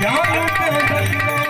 யாரும்